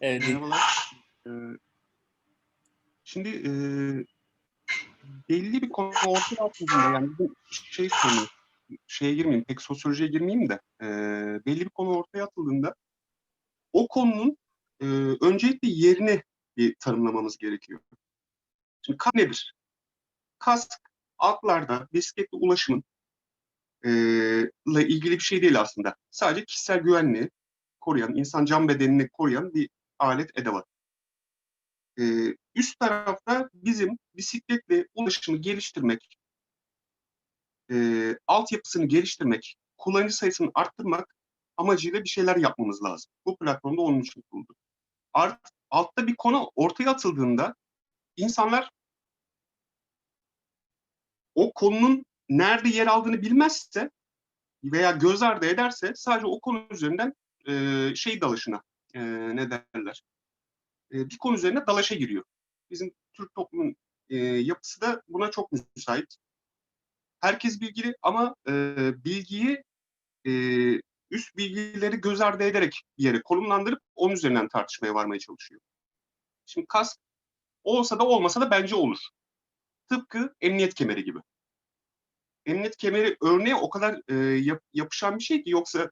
Evet. Merhabalar. Ee, şimdi e, belli bir konu ortaya atıldığında yani bu şey konu şeye girmeyeyim pek sosyolojiye girmeyeyim de e, belli bir konu ortaya atıldığında o konunun e, öncelikle yerini bir tanımlamamız gerekiyor. Şimdi kask nedir? Kask altlarda bisikletle ulaşımın e, ile ilgili bir şey değil aslında. Sadece kişisel güvenliği koruyan, insan can bedenini koruyan bir alet edevat. Ee, üst tarafta bizim bisikletle ulaşımı geliştirmek, e, altyapısını geliştirmek, kullanıcı sayısını arttırmak amacıyla bir şeyler yapmamız lazım. Bu platformda onun için kuruldu. Art, altta bir konu ortaya atıldığında insanlar o konunun nerede yer aldığını bilmezse veya göz ardı ederse sadece o konu üzerinden e, şey dalışına e, ne derler e, bir konu üzerine dalaşa giriyor. Bizim Türk toplumun e, yapısı da buna çok müsait. Herkes bilgili ama e, bilgiyi e, üst bilgileri göz ardı ederek bir yere konumlandırıp onun üzerinden tartışmaya varmaya çalışıyor. Şimdi kask olsa da olmasa da bence olur. Tıpkı emniyet kemeri gibi. Emniyet kemeri örneğe o kadar e, yap, yapışan bir şey ki yoksa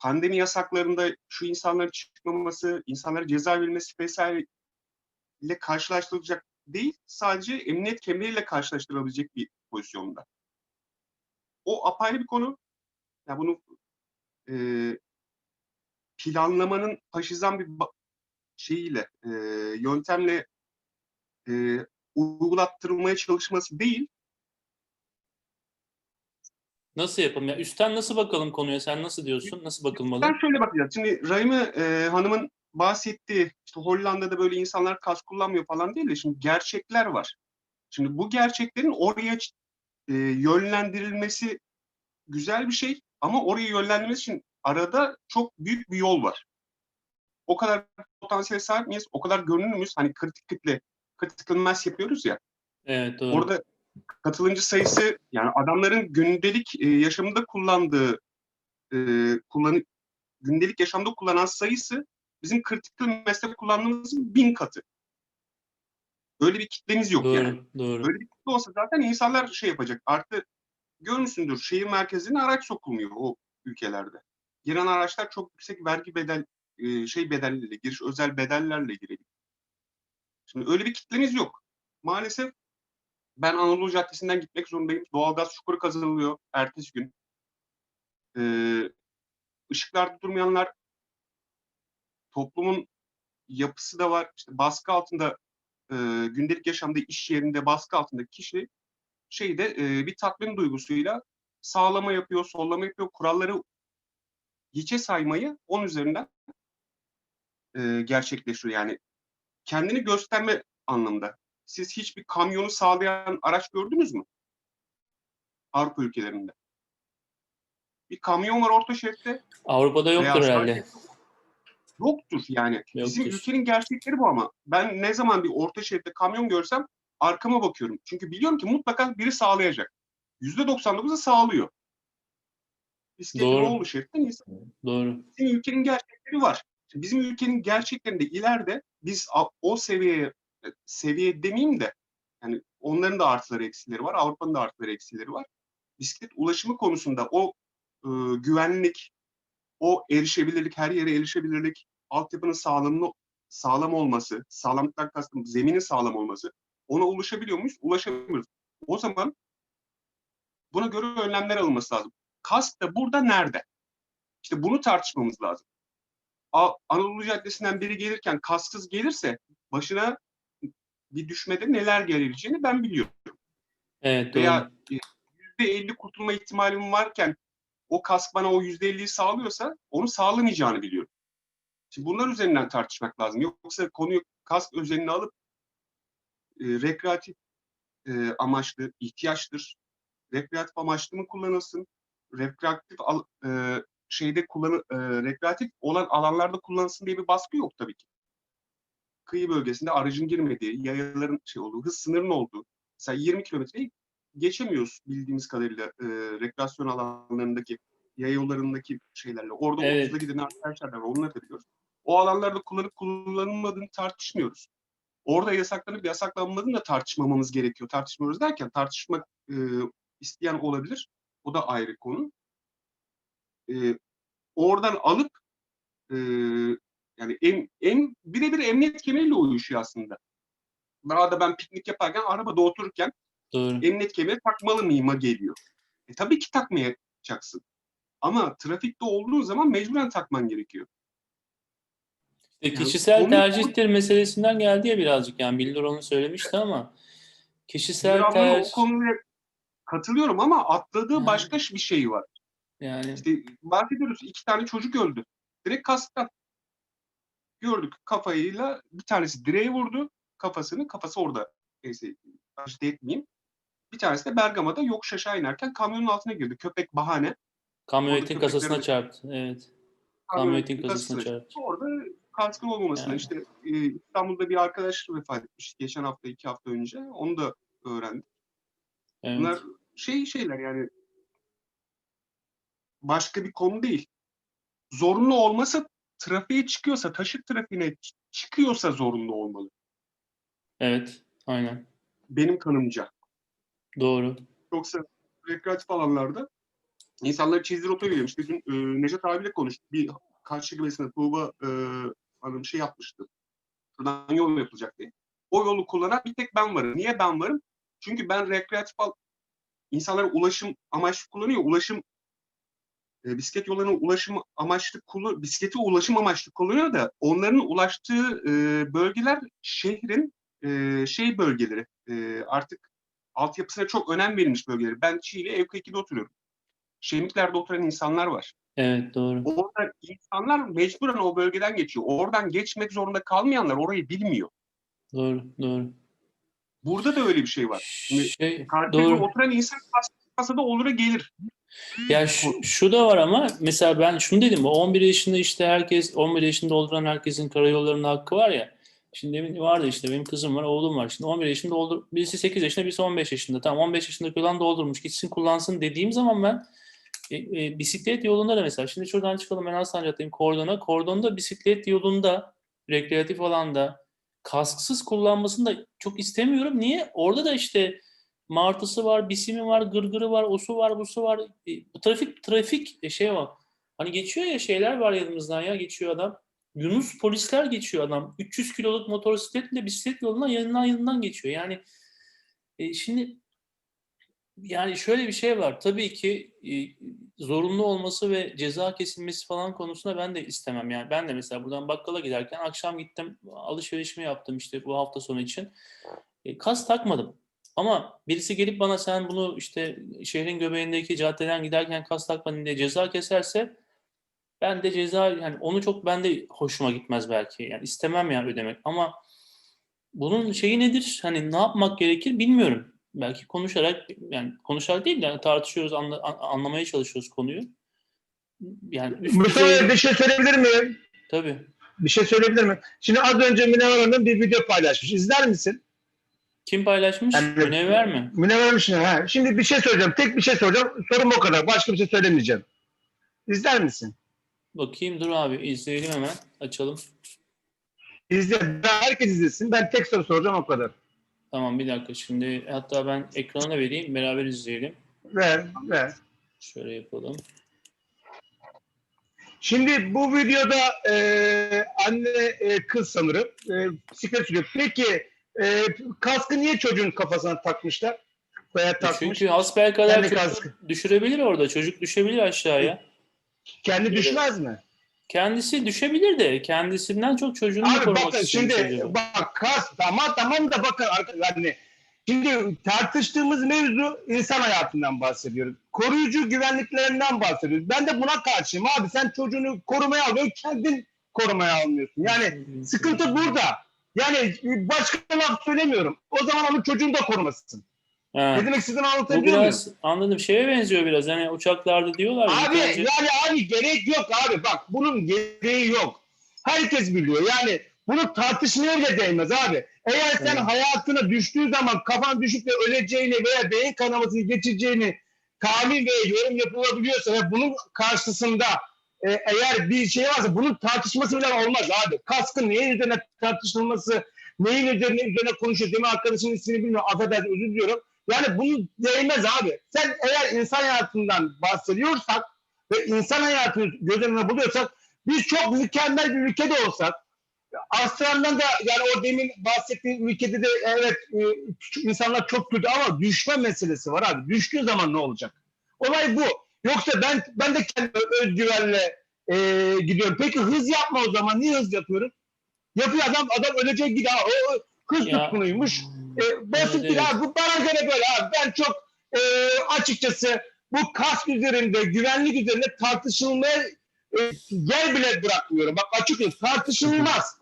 pandemi yasaklarında şu insanların çıkmaması, insanlara ceza verilmesi vesaire ile karşılaştırılacak değil, sadece emniyet kemeriyle karşılaştırılabilecek bir pozisyonda. O apayrı bir konu. Ya bunu e, planlamanın faşizan bir şeyiyle, e, yöntemle e, uygulattırılmaya çalışması değil, Nasıl yapalım? Ya üstten nasıl bakalım konuya? Sen nasıl diyorsun? Nasıl bakılmalı? Ben şöyle bakacağız. Şimdi Rahime e, Hanım'ın bahsettiği işte Hollanda'da böyle insanlar kas kullanmıyor falan değil de şimdi gerçekler var. Şimdi bu gerçeklerin oraya e, yönlendirilmesi güzel bir şey ama oraya yönlendirmesi için arada çok büyük bir yol var. O kadar potansiyel sahip miyiz? O kadar görünür müyüz? Hani kritik kitle, mass yapıyoruz ya. Evet doğru. Orada katılımcı sayısı yani adamların gündelik e, yaşamında kullandığı e, gündelik yaşamda kullanan sayısı bizim kritik meslek kullandığımızın bin katı. Öyle bir kitlemiz yok doğru, yani. doğru. Böyle bir kitle olsa zaten insanlar şey yapacak. Artı görmüşsündür şehir merkezine araç sokulmuyor o ülkelerde. Giren araçlar çok yüksek vergi bedel e, şey bedelleriyle, giriş özel bedellerle giriyor. Şimdi öyle bir kitlemiz yok. Maalesef ben Anadolu Caddesi'nden gitmek zorundayım. Doğalgaz çukuru kazanılıyor ertesi gün. Ee, ışıklarda durmayanlar toplumun yapısı da var. İşte baskı altında e, gündelik yaşamda iş yerinde baskı altında kişi şeyde e, bir tatmin duygusuyla sağlama yapıyor, sollama yapıyor. Kuralları hiçe saymayı onun üzerinden e, gerçekleştiriyor. Yani kendini gösterme anlamda siz hiçbir kamyonu sağlayan araç gördünüz mü? Avrupa ülkelerinde. Bir kamyon var orta şeritte. Avrupa'da yoktur herhalde. Yoktur yani. Bizim Yoktur. ülkenin gerçekleri bu ama. Ben ne zaman bir orta şeritte kamyon görsem arkama bakıyorum. Çünkü biliyorum ki mutlaka biri sağlayacak. %99'u sağlıyor. Bisikletin Doğru. olduğu şeritten insan Doğru. bizim ülkenin gerçekleri var. Şimdi bizim ülkenin gerçeklerinde ileride biz o seviyeye seviye demeyeyim de yani onların da artıları eksileri var. Avrupa'nın da artıları eksileri var. Bisiklet ulaşımı konusunda o e, güvenlik, o erişebilirlik, her yere erişebilirlik, altyapının sağlamlı, sağlam olması, sağlamlıktan kastım zeminin sağlam olması, ona ulaşabiliyor muyuz? Ulaşamıyoruz. O zaman buna göre önlemler alınması lazım. Kask da burada nerede? İşte bunu tartışmamız lazım. Anadolu Caddesi'nden biri gelirken kasksız gelirse başına bir düşmede neler gelebileceğini ben biliyorum. Evet. Veya e, yüzde elli kurtulma ihtimalim varken o kask bana o yüzde elliyi sağlıyorsa onu sağlamayacağını biliyorum. Şimdi bunlar üzerinden tartışmak lazım. Yoksa konuyu kask özeline alıp e, rekreatif e, amaçlı ihtiyaçtır. Rekreatif amaçlı mı kullanılsın? Rekreatif al, e, şeyde kullanı, e, rekreatif olan alanlarda kullanılsın diye bir baskı yok tabii ki kıyı bölgesinde aracın girmediği, yayaların şey olduğu, hız sınırının olduğu, mesela 20 kilometreyi geçemiyoruz bildiğimiz kadarıyla e, rekreasyon alanlarındaki, yaya yollarındaki şeylerle. Orada Evet. 30'da giden arkadaşlar da var, onları da biliyoruz. o alanlarda kullanıp kullanılmadığını tartışmıyoruz. Orada yasaklanıp yasaklanmadığını da tartışmamamız gerekiyor. Tartışmıyoruz derken tartışmak e, isteyen olabilir. O da ayrı konu. E, oradan alıp e, yani em, em, birebir emniyet kemeriyle uyuşuyor aslında. Arada ben piknik yaparken, arabada otururken Doğru. emniyet kemeri takmalı mıyıma geliyor. E, tabii ki takmayacaksın. Ama trafikte olduğun zaman mecburen takman gerekiyor. Yani kişisel onu- tercihtir meselesinden geldi ya birazcık yani Bildur onu söylemişti ama kişisel tercih o konuya katılıyorum ama atladığı Yani. başka bir şey var. yani İşte bahsediyoruz iki tane çocuk öldü. Direkt kasktan. Gördük kafayla bir tanesi direğe vurdu kafasını. Kafası orada. Neyse acıda etmeyeyim. Bir tanesi de Bergama'da yokuş aşağı inerken kamyonun altına girdi. Köpek bahane. kamyonetin kasasına köpeklerin- çarptı. Evet. Kamyonetin kasasına çarptı. Orada kaskın olmamasına Yani. işte e, İstanbul'da bir arkadaş vefat etmiş geçen hafta iki hafta önce. Onu da öğrendik. Evet. Bunlar şey şeyler yani başka bir konu değil. Zorunlu olmasa trafiğe çıkıyorsa, taşıt trafiğine çıkıyorsa zorunlu olmalı. Evet. Aynen. Benim kanımca. Doğru. Yoksa rekreatif alanlarda insanları çizdir rota veriyor. İşte dün e, Necdet abiyle konuştuk. Bir karşı gibisinde Tuğba e, hanım şey yapmıştı. Şuradan yol yapılacak diye. O yolu kullanan bir tek ben varım. Niye ben varım? Çünkü ben rekreatif insanlar ulaşım amaçlı kullanıyor. Ulaşım e, bisiklet yollarına ulaşım amaçlı kullan bisikleti ulaşım amaçlı kullanıyor da onların ulaştığı e, bölgeler şehrin e, şey bölgeleri e, artık altyapısına çok önem verilmiş bölgeleri. Ben Çiğli Evka 2'de oturuyorum. Şemikler'de oturan insanlar var. Evet doğru. Orada insanlar mecburen o bölgeden geçiyor. Oradan geçmek zorunda kalmayanlar orayı bilmiyor. Doğru. Doğru. Burada da öyle bir şey var. Şimdi Şey, doğru. oturan insan kasada olura gelir. Ya şu, şu da var ama mesela ben şunu dedim. O 11 yaşında işte herkes 11 yaşında dolduran herkesin karayollarının hakkı var ya. Şimdi demin vardı işte benim kızım var, oğlum var. Şimdi 11 yaşında doldur birisi 8 yaşında, birisi 15 yaşında. Tamam 15 yaşındaki olan doldurmuş. Gitsin kullansın dediğim zaman ben e, e, bisiklet yolunda da mesela şimdi şuradan çıkalım ben Alsancak'tayım kordona. Kordonda bisiklet yolunda rekreatif alanda kasksız kullanmasını da çok istemiyorum. Niye? Orada da işte martısı var, bisimi var, gırgırı var, osu var, busu var. E, trafik trafik e, şey var. Hani geçiyor ya şeyler var yanımızdan ya geçiyor adam. Yunus polisler geçiyor adam. 300 kiloluk motosikletle bisiklet yolundan yanından yanından geçiyor. Yani e, şimdi yani şöyle bir şey var. Tabii ki e, zorunlu olması ve ceza kesilmesi falan konusunda ben de istemem. Yani ben de mesela buradan bakkala giderken akşam gittim alışverişimi yaptım işte bu hafta sonu için. E, kas takmadım. Ama birisi gelip bana sen bunu işte şehrin göbeğindeki caddeden giderken kas takmadın diye ceza keserse ben de ceza yani onu çok ben de hoşuma gitmez belki. Yani istemem yani ödemek ama bunun şeyi nedir? Hani ne yapmak gerekir bilmiyorum. Belki konuşarak yani konuşarak değil de yani tartışıyoruz, anla- an- anlamaya çalışıyoruz konuyu. Yani Mustafa Bey bir şey söyleyebilir miyim? tabii. Bir şey söyleyebilir miyim? Şimdi az önce Münevver Hanım bir video paylaşmış. İzler misin? Kim paylaşmış? Yani- Münevver mi? Münevver şimdi, ha. Şimdi bir şey söyleyeceğim. Tek bir şey soracağım. Sorum o kadar. Başka bir şey söylemeyeceğim. İzler misin? Bakayım dur abi izleyelim hemen. Açalım. İzle. Ben- Herkes izlesin. Ben tek soru soracağım o kadar. Tamam bir dakika şimdi hatta ben ekrana vereyim beraber izleyelim. Ver, ver. Şöyle yapalım. Şimdi bu videoda e, anne e, kız sanırım e, bisiklet sürüyor. Peki e, kaskı niye çocuğun kafasına takmışlar? Veya takmış. Çünkü hasbelkader Kendi kaskı. düşürebilir orada. Çocuk düşebilir aşağıya. Kendi düşmez mi? Kendisi düşebilir de kendisinden çok çocuğunu Abi korumak bakın şimdi çocuğu. bak kas tamam tamam da bakın arkadaşlar hani şimdi tartıştığımız mevzu insan hayatından bahsediyoruz. Koruyucu güvenliklerinden bahsediyoruz. Ben de buna karşıyım abi. Sen çocuğunu korumaya alıyorsun, kendin korumaya almıyorsun. Yani sıkıntı burada. Yani başka laf söylemiyorum. O zaman onun çocuğunu da korumasın. Ha. Ne demek istediğimi Bu anlatabiliyor muyum? biraz anladım. Şeye benziyor biraz. Hani uçaklarda diyorlar. ya, Abi önce- yani abi gerek yok abi. Bak bunun gereği yok. Herkes biliyor. Yani bunu tartışmaya bile değmez abi. Eğer sen Evet. hayatına düştüğü zaman kafan düşüp de öleceğini veya beyin kanamasını geçireceğini tahmin ve yorum yapılabiliyorsa ve bunun karşısında e, eğer bir şey varsa bunun tartışması bile olmaz abi. Kaskın neyin üzerine tartışılması, neyin üzerine üzerine konuşuyor. Demin arkadaşımın ismini bilmiyorum. Affedersin özür diliyorum. Yani bunu değmez abi. Sen eğer insan hayatından bahsediyorsak ve insan hayatını göz önüne buluyorsak biz çok mükemmel bir ülkede olsak Astral'dan da yani o demin bahsettiğim ülkede de evet e, küçük insanlar çok kötü ama düşme meselesi var abi. Düştüğü zaman ne olacak? Olay bu. Yoksa ben ben de kendi özgüvenle e, gidiyorum. Peki hız yapma o zaman. Niye hız yapıyorum? Yapıyor adam adam ölecek gidiyor. O, hız Ya, tutkunuymuş. E, basit Evet, değil evet. Bu bana göre böyle abi. Ben çok e, açıkçası bu kask üzerinde, güvenlik üzerinde tartışılmaya e, yer bile bırakmıyorum. Bak açıkçası tartışılmaz.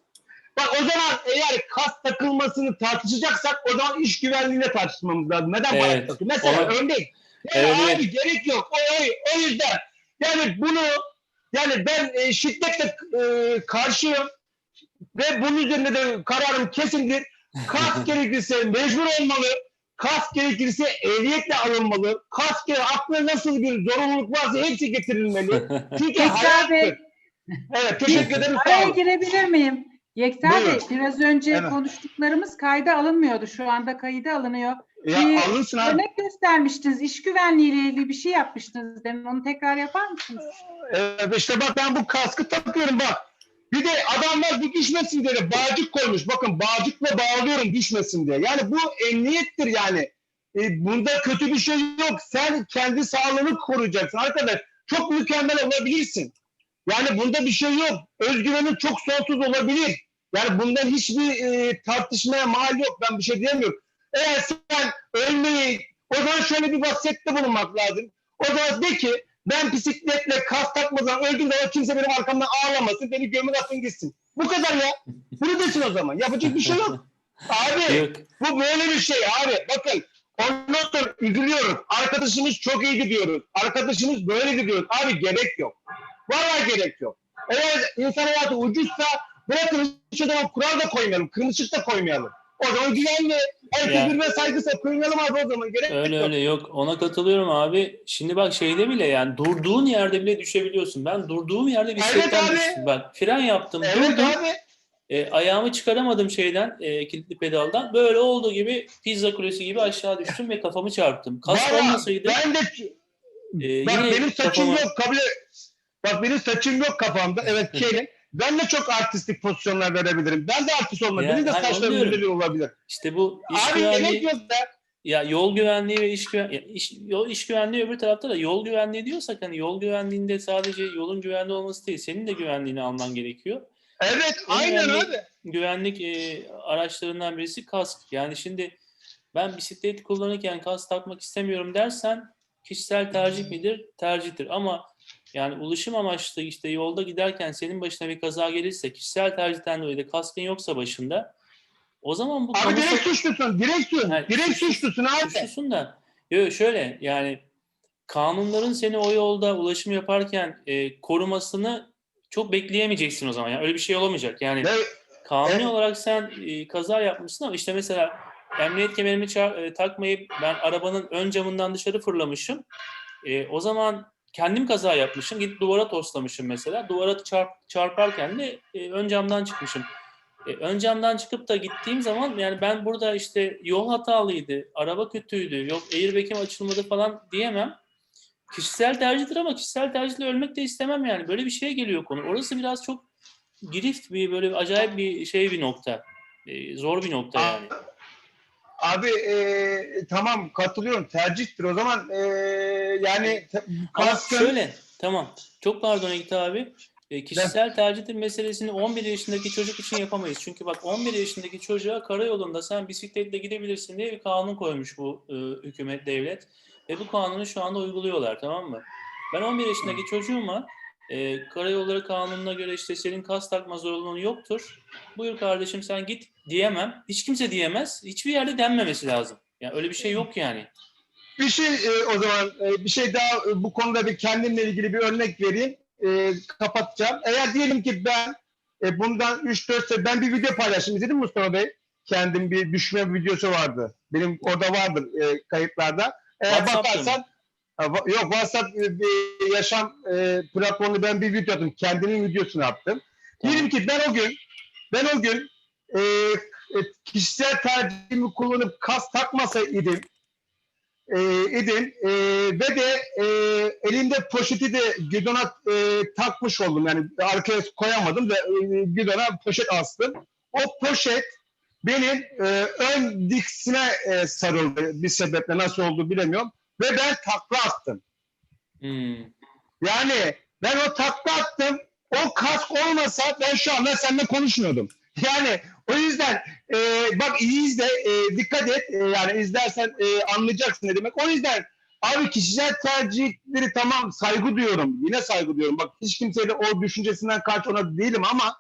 Bak o zaman eğer kas takılmasını tartışacaksak o zaman iş güvenliğine tartışmamız lazım. Neden Evet. evet. takıyor? Mesela Ona- örnek. Yani Evet, abi gerek yok. O, o, o yüzden yani bunu yani ben e, şiddetle e, karşıyım ve bunun üzerinde de kararım kesindir. Kas gerekirse mecbur olmalı. Kas gerekirse ehliyetle alınmalı. Kas gerekirse aklına nasıl bir zorunluluk varsa hepsi getirilmeli. Çünkü Yekta Bey, hayattır. Evet teşekkür ederim. Sağ araya girebilir miyim? Yekta Bey, biraz önce Evet. konuştuklarımız kayda alınmıyordu. Şu anda kayıda alınıyor. Ya Bir alınsın abi. Örnek göstermiştiniz. İş güvenliği ile ilgili bir şey yapmıştınız. Demin onu tekrar yapar mısınız? Evet işte bak ben bu kaskı takıyorum bak. Bir de adamlar bir düşmesin diye de bağcık koymuş. Bakın bağcıkla bağlıyorum düşmesin diye. Yani bu emniyettir yani. E, bunda kötü bir şey yok. Sen kendi sağlığını koruyacaksın. Arkadaş çok mükemmel olabilirsin. Yani bunda bir şey yok. Özgüvenin çok sonsuz olabilir. Yani bundan hiçbir e, tartışmaya mal yok. Ben bir şey diyemiyorum. Eğer sen ölmeyi o zaman şöyle bir vasiyette bulunmak lazım. O zaman de ki ben bisikletle kas takmadan öldüğüm zaman kimse benim arkamdan ağlamasın. Beni gömün atın gitsin. Bu kadar ya. Bunu desin o zaman. Yapacak bir şey yok. Abi Yok. bu böyle bir şey abi. Bakın ondan sonra üzülüyoruz. Arkadaşımız çok iyi gidiyoruz. Arkadaşımız böyle gidiyoruz. Abi gerek yok. Vallahi gerek yok. Eğer insan hayatı ucuzsa bırakın hiç o zaman kural da koymayalım. Kırmızı da koymayalım. O zaman güvenli. Herkes birbirine saygıysa koymayalım abi o zaman. Gerek Öyle yok. öyle yok. Ona katılıyorum abi. Şimdi bak şeyde bile yani durduğun yerde bile düşebiliyorsun. Ben durduğum yerde bisikletten abi. düştüm. Bak fren yaptım. Evet durdum. abi. E, ayağımı çıkaramadım şeyden, e, kilitli pedaldan. Böyle olduğu gibi pizza kulesi gibi aşağı düştüm ve kafamı çarptım. Valla olmasaydı Ben de e, Bak benim saçım kafama- yok kabul. Bak benim saçım yok kafamda. Evet kelim. Ben de çok artistik pozisyonlar verebilirim. Ben de artist olmadım. Ya, Benim de hayır, saçlarım diyorum. güzel olabilir. İşte bu iş Abi güvenliği, yok ya yol güvenliği ve iş, güven, ya iş, yol, iş güvenliği öbür tarafta da yol güvenliği diyorsak hani yol güvenliğinde sadece yolun güvenli olması değil, senin de güvenliğini alman gerekiyor. Evet En aynen önemli- abi. güvenlik e, araçlarından birisi kask. Yani şimdi ben bisiklet kullanırken kask takmak istemiyorum dersen kişisel tercih midir? Tercihtir. Ama yani ulaşım amaçlı işte yolda giderken senin başına bir kaza gelirse kişisel tercihten dolayı da kaskın yoksa başında o zaman bu Abi kamu direkt suçlusun. Direkt suç. Yani direkt suçlusun. suçlusun abi. suçlusun da. Yok şöyle yani kanunların seni o yolda ulaşım yaparken e, korumasını çok bekleyemeyeceksin o zaman. Yani öyle bir şey olamayacak. Yani Ve Kanuni Evet. olarak sen e, kaza yapmışsın ama işte mesela emniyet kemerimi e, takmayıp ben arabanın ön camından dışarı fırlamışım. E, o zaman kendim kaza yapmışım. Gidip duvara toslamışım mesela. Duvara çarp, çarparken de e, ön camdan çıkmışım. E, ön camdan çıkıp da gittiğim zaman yani ben burada işte yol hatalıydı, araba kötüydü, yok airbag'im açılmadı falan diyemem. Kişisel tercihtir ama kişisel tercihle ölmek de istemem yani. Böyle bir şeye geliyor konu. Orası biraz çok girift bir böyle acayip bir şey bir nokta. Ee, zor bir nokta yani. Abi e, tamam katılıyorum. Tercihtir. O zaman e, yani kaskın şöyle tamam. Çok pardon Ekti abi. Ee, kişisel tercihtir meselesini 11 yaşındaki çocuk için yapamayız. Çünkü bak 11 yaşındaki çocuğa karayolunda sen bisikletle gidebilirsin diye bir kanun koymuş bu e, hükümet, devlet. Ve bu kanunu şu anda uyguluyorlar tamam mı? Ben 11 yaşındaki çocuğuma e, karayolları kanununa göre işte senin kas takma zorunluluğun yoktur. Buyur kardeşim sen git diyemem. Hiç kimse diyemez. Hiçbir yerde denmemesi lazım. Yani öyle bir şey yok yani. Bir şey e, o zaman e, bir şey daha e, bu konuda bir kendimle ilgili bir örnek vereyim. E, kapatacağım. Eğer diyelim ki ben e, bundan 3-4 sene ben bir video paylaştım. İzledin mi Mustafa Bey? Kendim bir düşme videosu vardı. Benim orada vardır e, kayıtlarda. Eğer WhatsApp'ta bakarsan Yok WhatsApp e, yaşam e, platformunda ben bir video attım. Kendinin videosunu yaptım. Diyelim ki ben o gün ben o gün e, e, kişisel tercihimi kullanıp kas takmasa idim e, idim e, ve de e, elimde poşeti de gidona e, takmış oldum. Yani arkaya koyamadım ve e, gidona poşet astım. O poşet benim e, ön diksine e, sarıldı bir sebeple nasıl oldu bilemiyorum ve ben takla attım. Hmm. Yani ben o takla attım. O kask olmasa ben şu anda seninle konuşmuyordum. Yani o yüzden e, bak iyi izle, e, dikkat et. E, yani izlersen e, anlayacaksın ne demek. O yüzden abi kişisel tercihleri tamam saygı duyuyorum. Yine saygı duyuyorum. Bak hiç kimseyle o düşüncesinden karşı ona değilim ama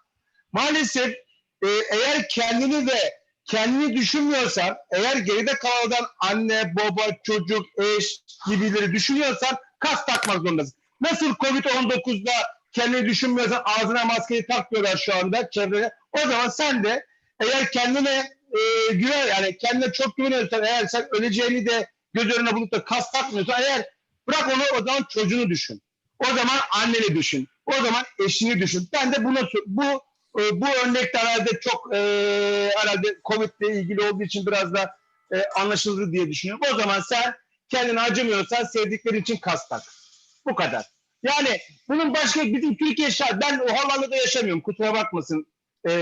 maalesef e, eğer kendini ve kendini düşünmüyorsan, eğer geride kalan anne, baba, çocuk, eş gibileri düşünüyorsan kas takmak zorundasın. Nasıl Covid-19'da kendini düşünmüyorsan ağzına maskeyi takmıyorlar şu anda çevrede. O zaman sen de eğer kendine e, güven yani kendine çok güveniyorsan eğer sen öleceğini de göz önüne bulup da kas takmıyorsan eğer bırak onu o zaman çocuğunu düşün. O zaman anneni düşün. O zaman eşini düşün. Ben de buna bu e, bu örnekte herhalde çok e, herhalde Covid ile ilgili olduğu için biraz da e, anlaşılır diye düşünüyorum. O zaman sen kendini acımıyorsan sevdikleri için kas tak. Bu kadar. Yani bunun başka bizim Türkiye şart. Ben Hollanda'da yaşamıyorum. Kusura bakmasın e,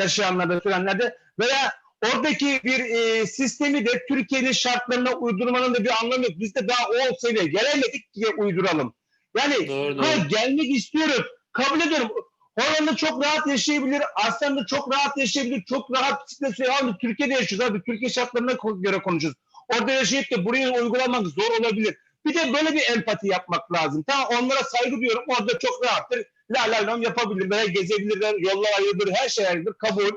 yaşayanlar da söyleyenler de. Veya oradaki bir e, sistemi de Türkiye'nin şartlarına uydurmanın da bir anlamı yok. Biz de daha o seviyeye gelemedik ki uyduralım. Yani Doğru, doğru. gelmek istiyoruz. Kabul ediyorum. Hollanda çok rahat yaşayabilir. Aslan çok rahat yaşayabilir. Çok rahat bisiklet sürüyor. Türkiye'de yaşıyoruz abi. Türkiye şartlarına göre konuşuyoruz. Orada yaşayıp da buraya uygulamak zor olabilir. Bir de böyle bir empati yapmak lazım. Tamam onlara saygı duyuyorum. Orada çok rahattır. La la lam yapabilir veya gezebilirler. Yollar ayrıdır. Her şey ayrıdır. Kabul.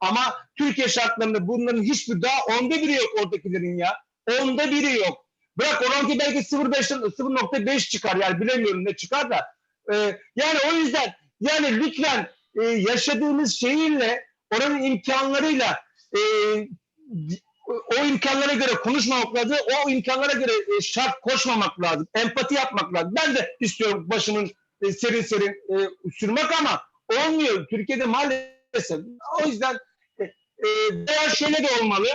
Ama Türkiye şartlarında bunların hiçbir daha onda biri yok oradakilerin ya. Onda biri yok. Bırak oranki belki 0.5 0.5 çıkar yani bilemiyorum ne çıkar da. Ee, yani o yüzden yani lütfen e, yaşadığımız şehirle oranın imkanlarıyla e, o imkanlara göre konuşmamak lazım. O imkanlara göre e, şart koşmamak lazım. Empati yapmak lazım. Ben de istiyorum başımın e, serin serin e, sürmek ama olmuyor. Türkiye'de maalesef. O yüzden e, e, veya şöyle de olmalı.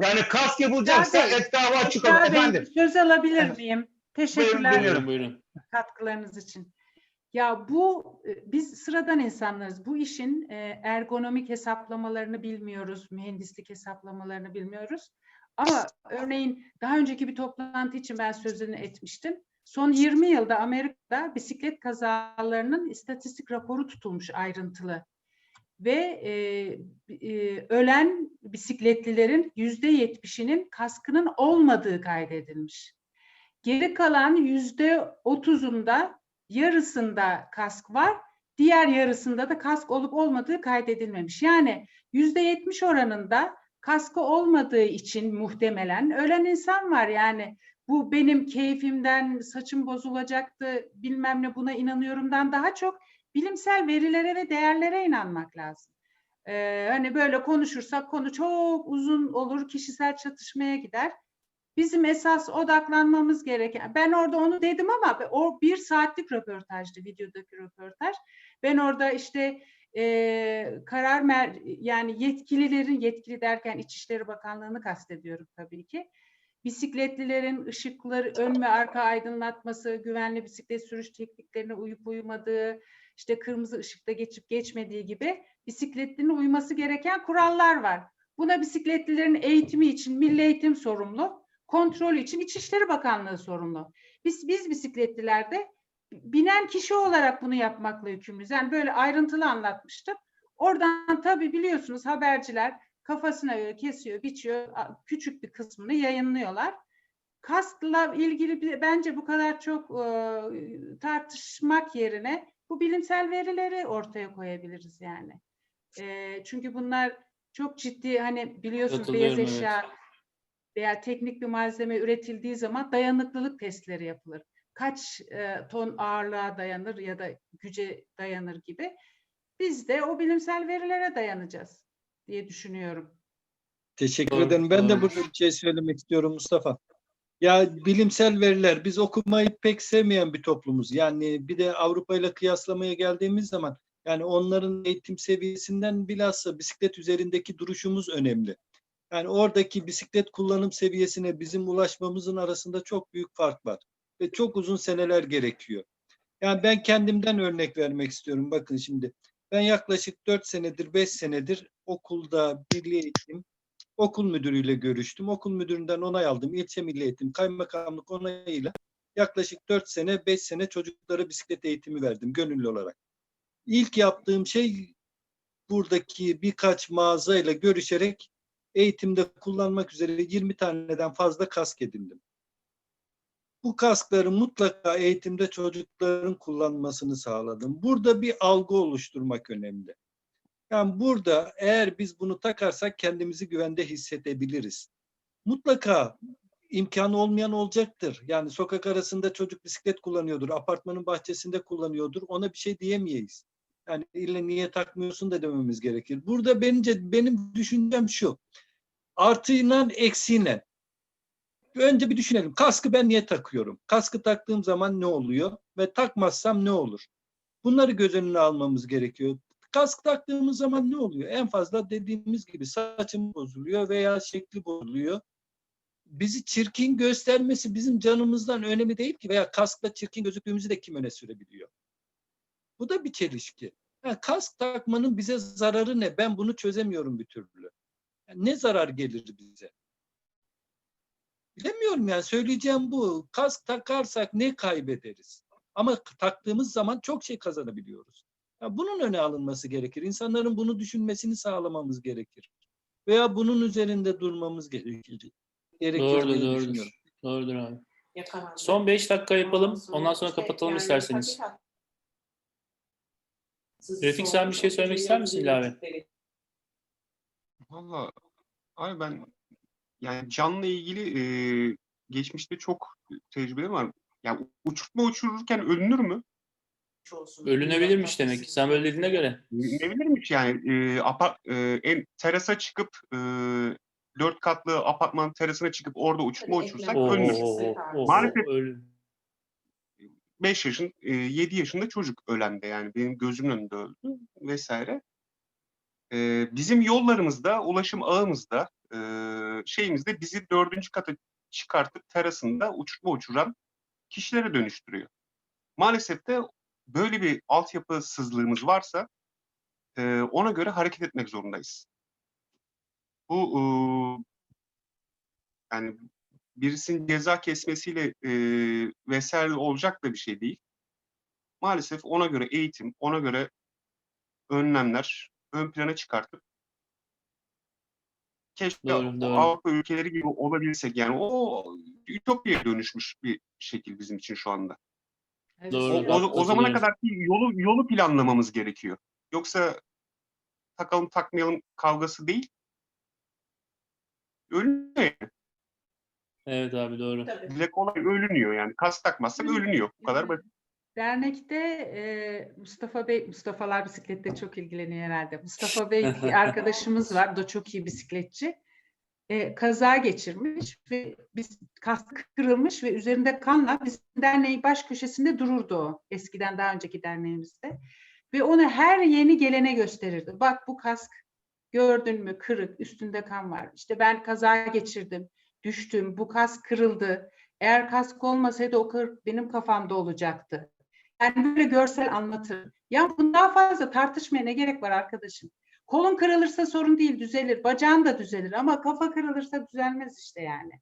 Yani kask yapılacaksa etrafı açık olmalı. Efendim. söz alabilir miyim? Teşekkürler Buyurun, Buyurun buyurun. katkılarınız için. Ya bu e, biz sıradan insanlarız. Bu işin e, ergonomik hesaplamalarını bilmiyoruz, mühendislik hesaplamalarını bilmiyoruz. Ama örneğin daha önceki bir toplantı için ben sözünü etmiştim. Son 20 yılda Amerika'da bisiklet kazalarının istatistik raporu tutulmuş ayrıntılı. Ve e, e, ölen bisikletlilerin yüzde yetmişinin kaskının olmadığı kaydedilmiş. Geri kalan yüzde otuzunda yarısında kask var, diğer yarısında da kask olup olmadığı kaydedilmemiş. Yani yüzde yetmiş oranında kaskı olmadığı için muhtemelen ölen insan var. Yani bu benim keyfimden, saçım bozulacaktı, bilmem ne buna inanıyorumdan daha çok bilimsel verilere ve değerlere inanmak lazım. Ee, hani böyle konuşursak konu çok uzun olur, kişisel çatışmaya gider. Bizim esas odaklanmamız gereken, ben orada onu dedim ama o bir saatlik röportajdı, videodaki röportaj. Ben orada işte e, karar mer yani yetkililerin, yetkili derken İçişleri Bakanlığı'nı kastediyorum tabii ki. Bisikletlilerin ışıkları, ön ve arka aydınlatması, güvenli bisiklet sürüş tekniklerine uyup uymadığı, işte kırmızı ışıkta geçip geçmediği gibi bisikletlinin uyması gereken kurallar var. Buna bisikletlilerin eğitimi için Milli Eğitim sorumlu, kontrolü için İçişleri Bakanlığı sorumlu. Biz biz bisikletlilerde binen kişi olarak bunu yapmakla yükümlüyüz. Yani böyle ayrıntılı anlatmıştım. Oradan tabii biliyorsunuz haberciler kafasına göre kesiyor, biçiyor, küçük bir kısmını yayınlıyorlar. Kaskla ilgili bence bu kadar çok e, tartışmak yerine bu bilimsel verileri ortaya koyabiliriz yani. E, çünkü bunlar çok ciddi hani biliyorsunuz beyaz eşya veya teknik bir malzeme üretildiği zaman dayanıklılık testleri yapılır. Kaç e, ton ağırlığa dayanır ya da güce dayanır gibi. Biz de o bilimsel verilere dayanacağız diye düşünüyorum. Teşekkür Doğru, ederim. Ben de doğru. burada bir şey söylemek istiyorum Mustafa. Ya bilimsel veriler, biz okumayı pek sevmeyen bir toplumuz. Yani bir de Avrupa ile kıyaslamaya geldiğimiz zaman yani onların eğitim seviyesinden bilhassa bisiklet üzerindeki duruşumuz önemli. Yani oradaki bisiklet kullanım seviyesine bizim ulaşmamızın arasında çok büyük fark var. Ve çok uzun seneler gerekiyor. Yani ben kendimden örnek vermek istiyorum. Bakın şimdi ben yaklaşık 4 senedir, 5 senedir okulda birliği eğitim, okul müdürüyle görüştüm. Okul müdüründen onay aldım. İlçe Milli Eğitim Kaymakamlık onayıyla yaklaşık 4 sene, 5 sene çocuklara bisiklet eğitimi verdim gönüllü olarak. İlk yaptığım şey buradaki birkaç mağazayla görüşerek eğitimde kullanmak üzere 20 taneden fazla kask edindim. Bu kaskları mutlaka eğitimde çocukların kullanmasını sağladım. Burada bir algı oluşturmak önemli. Yani burada eğer biz bunu takarsak kendimizi güvende hissedebiliriz. Mutlaka imkanı olmayan olacaktır. Yani sokak arasında çocuk bisiklet kullanıyordur, apartmanın bahçesinde kullanıyordur. Ona bir şey diyemeyiz. Yani ille niye takmıyorsun da dememiz gerekir. Burada bence benim düşüncem şu. Artıyla eksiyle. Önce bir düşünelim. Kaskı ben niye takıyorum? Kaskı taktığım zaman ne oluyor? Ve takmazsam ne olur? Bunları göz önüne almamız gerekiyor. Kask taktığımız zaman ne oluyor? En fazla dediğimiz gibi saçım bozuluyor veya şekli bozuluyor. Bizi çirkin göstermesi bizim canımızdan önemli değil ki veya kaskla çirkin gözüktüğümüzü de kim öne sürebiliyor? Bu da bir çelişki. Yani kask takmanın bize zararı ne? Ben bunu çözemiyorum bir türlü. Yani ne zarar gelir bize? Bilemiyorum yani söyleyeceğim bu. Kask takarsak ne kaybederiz? Ama taktığımız zaman çok şey kazanabiliyoruz. Ya bunun öne alınması gerekir. İnsanların bunu düşünmesini sağlamamız gerekir. Veya bunun üzerinde durmamız gerekir. Gerekiyor Doğrudur, doğrudur. Doğrudur abi. Yakalandı. Son 5 dakika yapalım. Ondan sonra kapatalım yani isterseniz. Sızı Refik, sen bir şey söylemek ister misin ilave? Valla abi ben yani canla ilgili e, geçmişte çok tecrübem var. Yani uçurtma uçururken ölünür mü? olsun. Ölünebilirmiş demek ki. Sen böyle dediğine göre. Ne bilirmiş yani e, apart, e, en terasa çıkıp e, dört katlı apartman terasına çıkıp orada uçurtma Tabii, uçursak ölünür. oo, oo, oo, Maalesef- ölü- 5 yaşın, e, 7 yaşında çocuk ölen de yani benim gözümün önünde öldü vesaire. E, bizim yollarımızda, ulaşım ağımızda, e, şeyimizde bizi dördüncü kata çıkartıp terasında uçurtma uçuran kişilere dönüştürüyor. Maalesef de böyle bir altyapısızlığımız varsa e, ona göre hareket etmek zorundayız. Bu e, yani birisinin ceza kesmesiyle e, vesaire olacak da bir şey değil. Maalesef ona göre eğitim, ona göre önlemler ön plana çıkartıp keşke Doğru, doğru. Avrupa ülkeleri gibi olabilsek yani o ütopyaya dönüşmüş bir şekil bizim için şu anda. Evet. Doğru, O, o, o zamana kadar yolu yolu planlamamız gerekiyor. Yoksa takalım takmayalım kavgası değil. Ölünüyor. Evet abi doğru. Tabii. Dile kolay ölünüyor yani. Kas takmazsak ölünüyor. Bu kadar basit. Dernekte e, Mustafa Bey, Mustafa'lar bisiklette çok ilgileniyor herhalde. Mustafa Bey arkadaşımız var, o da çok iyi bisikletçi. E, kaza geçirmiş ve biz kaskı kırılmış ve üzerinde kanla bizim derneğin baş köşesinde dururdu o. Eskiden daha önceki derneğimizde. Ve onu her yeni gelene gösterirdi. Bak bu kask gördün mü kırık, üstünde kan var. İşte ben kaza geçirdim, düştüm, bu kask kırıldı. Eğer kask olmasaydı o kırık benim kafamda olacaktı. Yani böyle görsel anlatır. Ya bunu daha fazla tartışmaya ne gerek var arkadaşım? Kolun kırılırsa sorun değil düzelir. Bacağın da düzelir ama kafa kırılırsa düzelmez işte yani.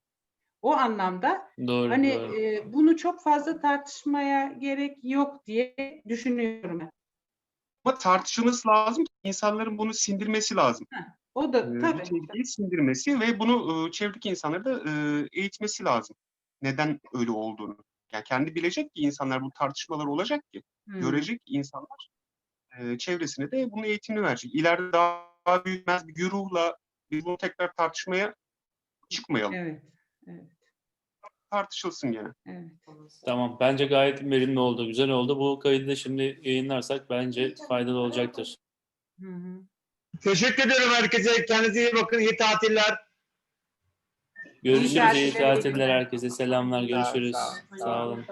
O anlamda Doğru. hani doğru. e, bunu çok fazla tartışmaya gerek yok diye düşünüyorum. ben. Ama tartışılması lazım ki insanların bunu sindirmesi lazım. O da Ee, tabii. Sindirmesi ve bunu e, çevredeki insanları da e, eğitmesi lazım. Neden öyle olduğunu. Yani kendi bilecek ki insanlar bu tartışmalar olacak ki. Hmm. Görecek insanlar e, çevresine de bunun eğitimini verecek. İleride daha büyümez bir güruhla biz bunu tekrar tartışmaya çıkmayalım. Evet. Evet. Tartışılsın gene. Evet. Tamam. Bence gayet verimli oldu. Güzel oldu. Bu kaydı da şimdi yayınlarsak bence faydalı olacaktır. Hı hı. Teşekkür ediyorum herkese. Kendinize iyi bakın. İyi tatiller. Görüşürüz. İyi tatiller. herkese. Selamlar. Görüşürüz. sağ ol. Sağ olun.